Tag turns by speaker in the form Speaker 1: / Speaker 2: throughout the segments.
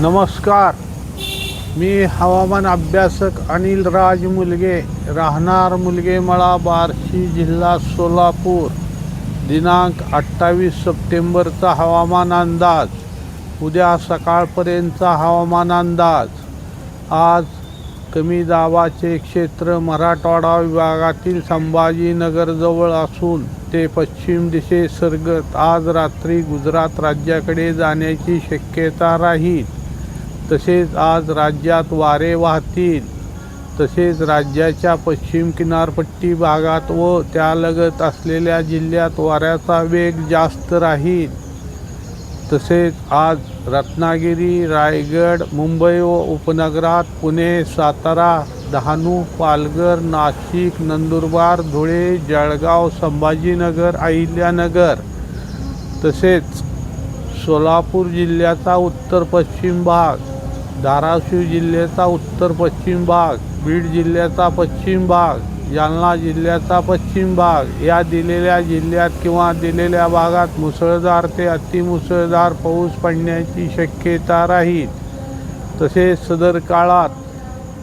Speaker 1: नमस्कार. मी हवामान अभ्यासक अनिल राज मुलगे राहणार मुलगेमळा बार्शी जिल्हा सोलापूर. दिनांक अठ्ठावीस सप्टेंबरचा हवामान अंदाज. उद्या सकाळपर्यंतचा हवामान अंदाज. आज कमी दाबाचे क्षेत्र मराठवाडा विभागातील संभाजीनगरजवळ असून ते पश्चिम दिशे सरगत आज रात्री गुजरात राज्याकडे जाण्याची शक्यता राहील. तसेच आज राज्यात वारे वाहतील. तसेच राज्याच्या पश्चिम किनारपट्टी भागात व त्यालगत असलेल्या जिल्ह्यात वाऱ्याचा वेग जास्त राहील. तसेच आज रत्नागिरी रायगड मुंबई व उपनगरात पुणे सातारा डहाणू पालघर नाशिक नंदुरबार धुळे जळगाव संभाजीनगर अहिल्यानगर. तसेच सोलापूर जिल्ह्याचा उत्तर पश्चिम भाग. धाराशिव जिल्ह्याचा उत्तर पश्चिम भाग बीड जिल्ह्याचा पश्चिम भाग जालना जिल्ह्याचा पश्चिम भाग. या दिलेल्या जिल्ह्यात किंवा दिलेल्या भागात मुसळधार ते अतिमुसळधार पाऊस पडण्याची शक्यता राहील. तसेच सदर काळात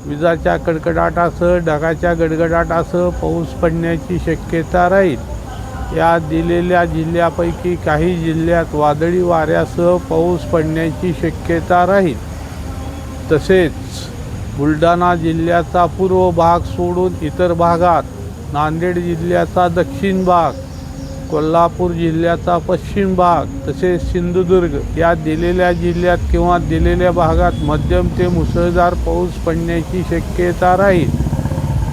Speaker 1: विजाच्या कडकडाटासह ढगाच्या गडगडाटासह पाऊस पडण्याची शक्यता राहील. या दिलेल्या जिल्ह्यापैकी काही जिल्ह्यात वादळी वाऱ्यासह पाऊस पडण्याची शक्यता राहील. तसेच बुलढाणा जिल्ह्याचा पूर्व भाग सोडून इतर भागात नांदेड जिल्ह्याचा दक्षिण भाग कोल्हापूर जिल्ह्याचा पश्चिम भाग तसेच सिंधुदुर्ग या दिलेल्या जिल्ह्यात किंवा दिलेल्या भागात मध्यम ते मुसळधार पाऊस पडण्याची शक्यता राहील.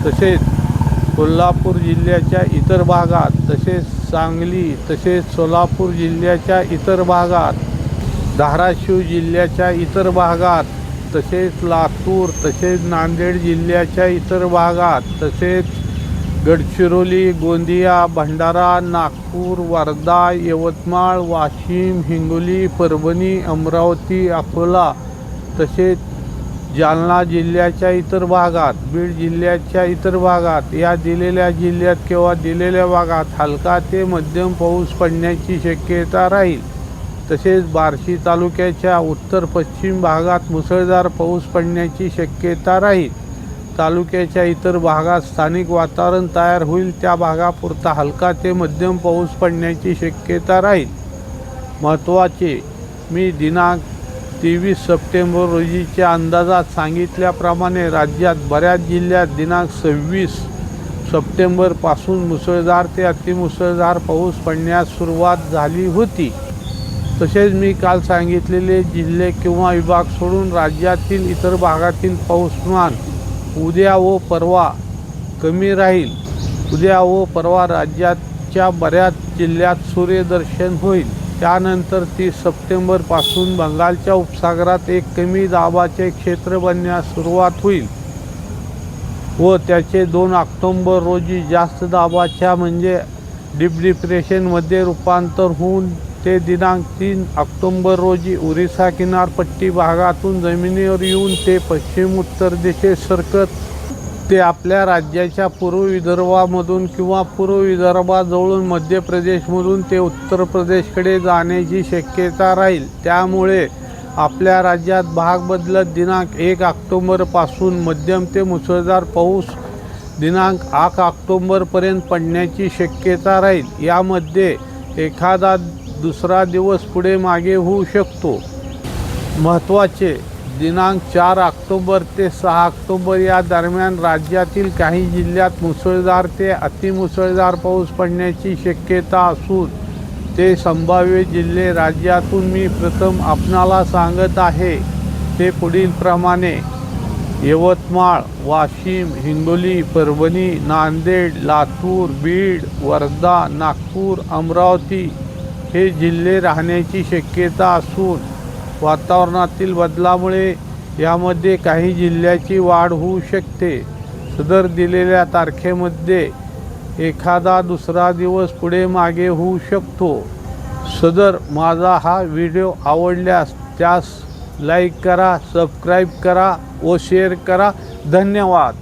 Speaker 1: तसेच कोल्हापूर जिल्ह्याच्या इतर भागात तसेच सांगली तसेच सोलापूर जिल्ह्याच्या इतर भागात धाराशिव जिल्ह्याच्या इतर भागात तसेच लातूर तसेच नांदेड जिल्ह्याच्या इतर भागात तसेच गडचिरोली गोंदिया भंडारा नागपूर वर्धा यवतमाळ वाशिम हिंगोली परभणी अमरावती अकोला तसेच जालना जिल्ह्याच्या इतर भागात बीड जिल्ह्याच्या इतर भागात या दिलेल्या जिल्ह्यात किंवा दिलेल्या भागात हलका ते मध्यम पाऊस पडण्याची शक्यता राहील. तसेच बार्शी तालुक्याच्या उत्तर पश्चिम भागात मुसळधार पाऊस पडण्याची शक्यता राहील. तालुक्याच्या इतर भागात स्थानिक वातावरण तयार होईल त्या भागापुरता हलका ते मध्यम पाऊस पडण्याची शक्यता राहील. महत्त्वाचे मी दिनांक तेवीस सप्टेंबर रोजीच्या अंदाजात सांगितल्याप्रमाणे राज्यात बऱ्याच जिल्ह्यात दिनांक सव्वीस सप्टेंबरपासून मुसळधार ते अतिमुसळधार पाऊस पडण्यास सुरुवात झाली होती. तसेच मी काल सांगितलेले जिल्हे किंवा विभाग सोडून राज्यातील इतर भागातील पाऊसमान उद्या व परवा कमी राहील. उद्या व परवा राज्याच्या बऱ्याच जिल्ह्यात सूर्यदर्शन होईल. त्यानंतर तीस सप्टेंबरपासून बंगालच्या उपसागरात एक कमी दाबाचे क्षेत्र बनण्यास सुरुवात होईल व त्याचे दोन ऑक्टोंबर रोजी जास्त दाबाच्या म्हणजे डीप डिप्रेशनमध्ये रूपांतर होऊन ते दिनांक तीन ऑक्टोंबर रोजी उरिसा किनारपट्टी भागातून जमिनीवर येऊन ते पश्चिम उत्तर दिशेत सरकत ते आपल्या राज्याच्या पूर्व विदर्भामधून किंवा पूर्व विदर्भाजवळून मध्य प्रदेशमधून ते उत्तर प्रदेशकडे जाण्याची शक्यता राहील. त्यामुळे आपल्या राज्यात भाग बदलत दिनांक एक ऑक्टोंबरपासून मध्यम ते मुसळधार पाऊस दिनांक आठ ऑक्टोंबरपर्यंत पडण्याची शक्यता राहील. यामध्ये एखादा दुसरा दिवस पुढे मागे होऊ शकतो. महत्त्वाचे दिनांक चार ऑक्टोबर ते सहा ऑक्टोबर या दरम्यान राज्यातील काही जिल्ह्यात मुसळधार ते अतिमुसळधार पाऊस पडण्याची शक्यता असून ते संभाव्य जिल्हे राज्यातून मी प्रथम आपणाला सांगत आहे. ते पुढीलप्रमाणे यवतमाळ वाशिम हिंगोली परभणी नांदेड लातूर बीड वर्धा नागपूर अमरावती हे जिल्हे राहण्याची शक्यता असून वातावरणातील बदलामुळे यामध्ये काही जिल्ह्याची वाढ होऊ शकते. सदर दिलेल्या तारखेमध्ये एखादा दुसरा दिवस पुढे मागे होऊ शकतो. सदर माझा हा व्हिडिओ आवडल्यास त्यास लाईक करा सबस्क्राईब करा व शेअर करा. धन्यवाद.